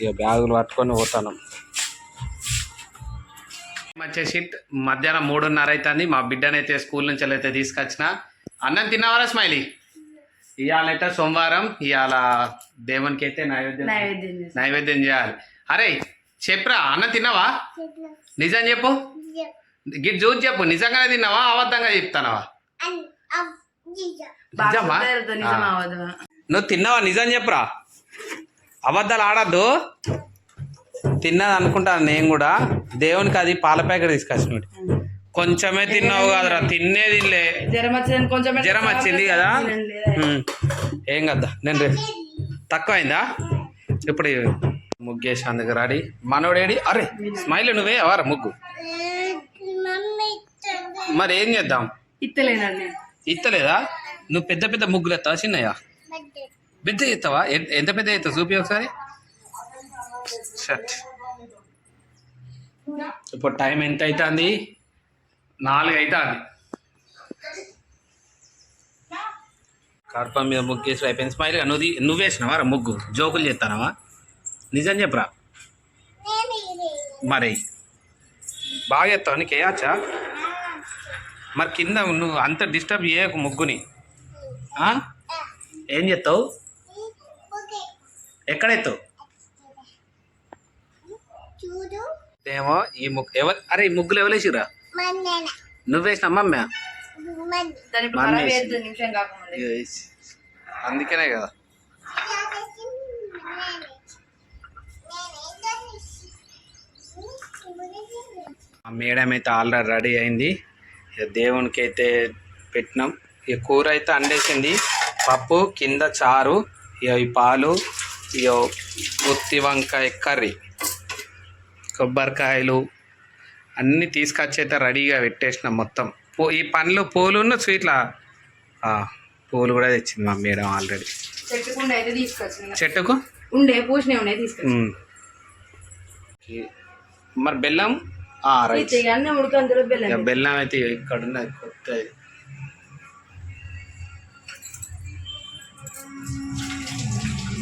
ఇక బ్యాగులు పట్టుకొని పోతాను. వచ్చేసి మధ్యాహ్నం మూడున్నర అవుతుంది మా బిడ్డనైతే స్కూల్ నుంచి అయితే తీసుకొచ్చిన. అన్నం తిన్నావారా స్మైలీ? ఇవాళ అయితే సోమవారం ఇవాళ దేవునికి అయితే నైవేద్యం నైవేద్యం చేయాలి. అరే చెప్పురా అన్నం తిన్నావా? నిజం చెప్పు. గిట్ చూసి చెప్పు. నిజంగానే తిన్నావా? అబద్ధంగా చెప్తానవా? నిజమా? నువ్వు తిన్నావా? నిజం చెప్పురా? అబద్ధాలు ఆడద్దు. తిన్నది అనుకుంటాను నేను కూడా. దేవునికి అది పాల ప్యాకెట్ తీసుకొచ్చినట్టు కొంచెమే తిన్నావు కదరా తినలే. జ్వరం వచ్చింది కదా. ఏం కదా నేను రే- తక్కువైందా? ఇప్పుడు ముగ్గేసి అందుకు రాడి. మనోడేడి అరే స్మైల్ నువ్వే? అవరా ముగ్గు? మరి ఏం చేద్దాం? ఇత్తలేదా? నువ్వు పెద్ద పెద్ద ముగ్గులు ఎత్తావా చిన్నయ్యా? పెద్ద ఎత్తావా ఎంత పెద్ద ఎత్తావు చూపి ఒకసారి. షట్. ఇప్పుడు టైం ఎంత అవుతుంది నాలుగు అవుతుంది కడప మీద ముగ్గు వేసి అయిపోయింది. స్మైల్ నువ్వు నువ్వు వేసినావా రా ముగ్గు? జోకులు చేస్తానవా? నిజం చెప్పరా? మరి. బాగా ఎత్తావు నీకు వేయచ్చా? మరి కింద నువ్వు అంత డిస్టర్బ్ చేయకు ముగ్గుని? ఏం చేస్తావు? ఎక్కడ ఎత్తావు చూడు. ఏమో ఈ ముగ్గు. ఎవరు? అరే ఈ ముగ్గులు ఎవరేసిరా నువ్వేసిన మమ్మీ అందుకనే కదా. ఆ మేడం అయితే ఆల్రెడీ రెడీ అయింది. ఇక దేవునికి అయితే పెట్టినాం. ఇక కూర అయితే అండేసింది. పప్పు కింద చారు ఇక ఈ పాలు ఇక గుత్తి వంకాయ కర్రీ. కొబ్బరికాయలు అన్నీ తీసుకొచ్చి అయితే రెడీగా పెట్టేసినాం మొత్తం. పూ ఈ పండ్లు పూలున్న స్వీట్ల? పూలు కూడా తెచ్చింది మా మేడం ఆల్రెడీ. చెట్టుకు? ఉండే పూసినే ఉండే తీసుకొచ్చి మరి బెల్లం? రైట్. బెల్లం బెల్లం అయితే ఇక్కడ ఉన్నది కొత్తది.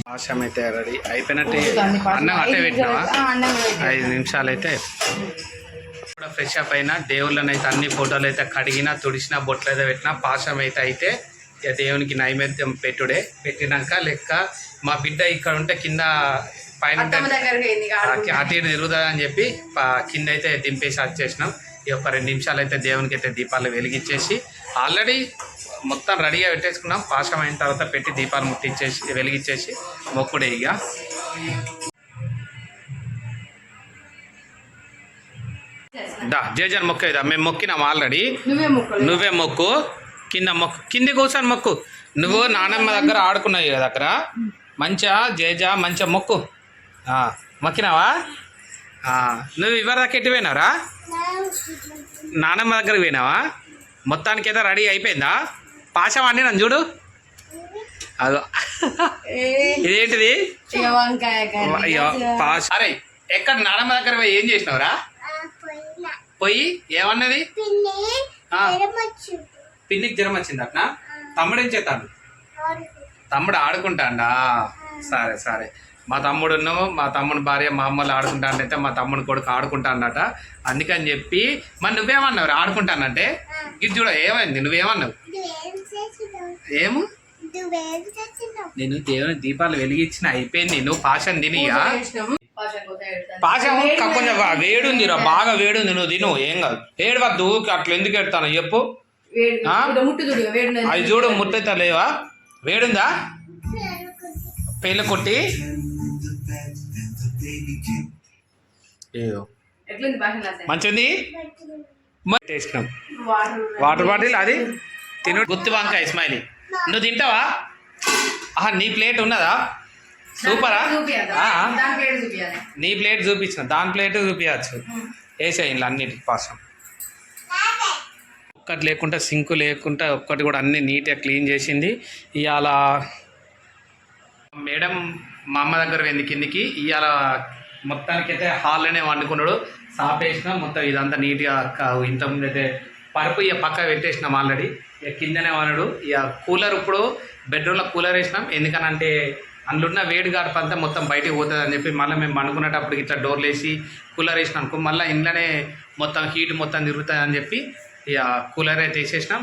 పాశం అయితే రెడీ అయిపోయినట్టే. అన్నం అట్టే ఐదు పెట్టినావా. ఐదు నిమిషాలు అయితే కూడా ఫ్రెష్ అప్ అయినా దేవుళ్ళని అయితే అన్ని ఫోటోలు అయితే కడిగినా తుడిచిన బొట్లు అయితే పెట్టినా పాశం అయితే అయితే ఇక దేవునికి నైవేద్యం పెట్టుడే పెట్టినాక లెక్క మా బిడ్డ ఇక్కడ ఉంటే కింద పైన. అటు ఇటు తిరుగుతుంది అని చెప్పి కింద అయితే దింపేసి వచ్చేసినాం ఈ ఒక రెండు నిమిషాలు అయితే దేవునికి అయితే దీపాలు వెలిగించేసి ఆల్రెడీ మొత్తం రెడీగా పెట్టేసుకున్నాం. పాశం అయిన తర్వాత పెట్టి దీపాలు ముట్టించేసి వెలిగించేసి మొక్కుడే ఇక. దా జేజన్ మొక్క ఇదా. మేము మొక్కినాం ఆల్రెడీ నువ్వే మొక్కు. కింద మొక్కు. కింది కూర్చొని మొక్కు. నువ్వు నానమ్మ దగ్గర ఆడుకున్నావు కదా అక్కడ మంచిగా జేజా మంచిగా మొక్కు. ఆ, మొక్కినావా? ఆ, నువ్వు ఎటు పోయినారా నానమ్మ దగ్గరకు పోయినావా? మొత్తానికి అయితే రెడీ అయిపోయిందా? పాశం అండి నన్ను చూడు. అదో. ఏ, ఇదేంటిది? అరే ఎక్కడ నానమ్మ దగ్గర పోయి ఏం చేసినావురా? పోయిన. పోయి ఏమన్నది? పిన్ని ఆ. ఎరమచ్చు పిన్నికి జ్వరం వచ్చింది అట్నా తమ్ముడు ఏం చేస్తాడు? తమ్ముడు ఆడుకుంటాడా? సరే సరే. మా తమ్ముడును మా తమ్ముడు భార్య మా అమ్మలు ఆడుకుంటానంటే మా తమ్ముడు కొడుకు ఆడుకుంటాడట. అందుకని చెప్పి మరి నువ్వేమన్నావు ఆడుకుంటానంటే? ఇది చూడ ఏమైంది? నువ్వేమన్నావు? ఏము? నేను దేవుని దీపాలు వెలిగించిన అయిపోయింది. నువ్వు పాషన్ తినియా. పాశం క- కొంచెం వేడి ఉంది రా బాగా వేడి ఉంది నువ్వు తిను ఏం కాదు. వేడి వద్దు అట్లా ఎందుకు ఎడతాను చెప్పు. అది చూడు ముట్టయితే లేవా? వేడుందా? పేర్లు కొట్టి? మంచిది టేస్ట్నాం వాటర్ బాటిల్ అది? తిను. గుత్తి వంకాయ ఇస్మాయిలీ నువ్వు తింటావా? ఆహా నీ ప్లేట్ ఉన్నదా? సూపరా. నీ ప్లేట్ చూపించిన. దాని ప్లేట్ చూపించచ్చు వేసాయి ఇంట్లో అన్నిటి కోసం. ఒక్కటి లేకుండా సింకు లేకుండా ఒక్కటి కూడా అన్ని నీట్గా క్లీన్ చేసింది. ఇవాళ మేడం మా అమ్మ దగ్గర పోయింది కిందికి. ఇవాళ మొత్తానికి అయితే హాల్లోనే వండుకున్నాడు. సాపేసిన మొత్తం ఇదంతా నీట్గా ఇంతకుముందు అయితే పరుపు ఇక పక్క పెట్టేసినాం ఆల్రెడీ ఇక కిందనే వాడు ఇక కూలర్ ఇప్పుడు బెడ్రూమ్లో కూలర్ వేసినాం. ఎందుకనంటే అందులో వేడి గార్పు అంతా మొత్తం బయటికి పోతుంది అని చెప్పి మళ్ళీ మేము అనుకునేటప్పుడు ఇట్లా డోర్లు వేసి కూలర్ వేసినాం. అనుకో మళ్ళీ ఇంట్లోనే మొత్తం హీట్ మొత్తం తిరుగుతుంది అని చెప్పి ఇక కూలర్ అయితే వేసేసినాం.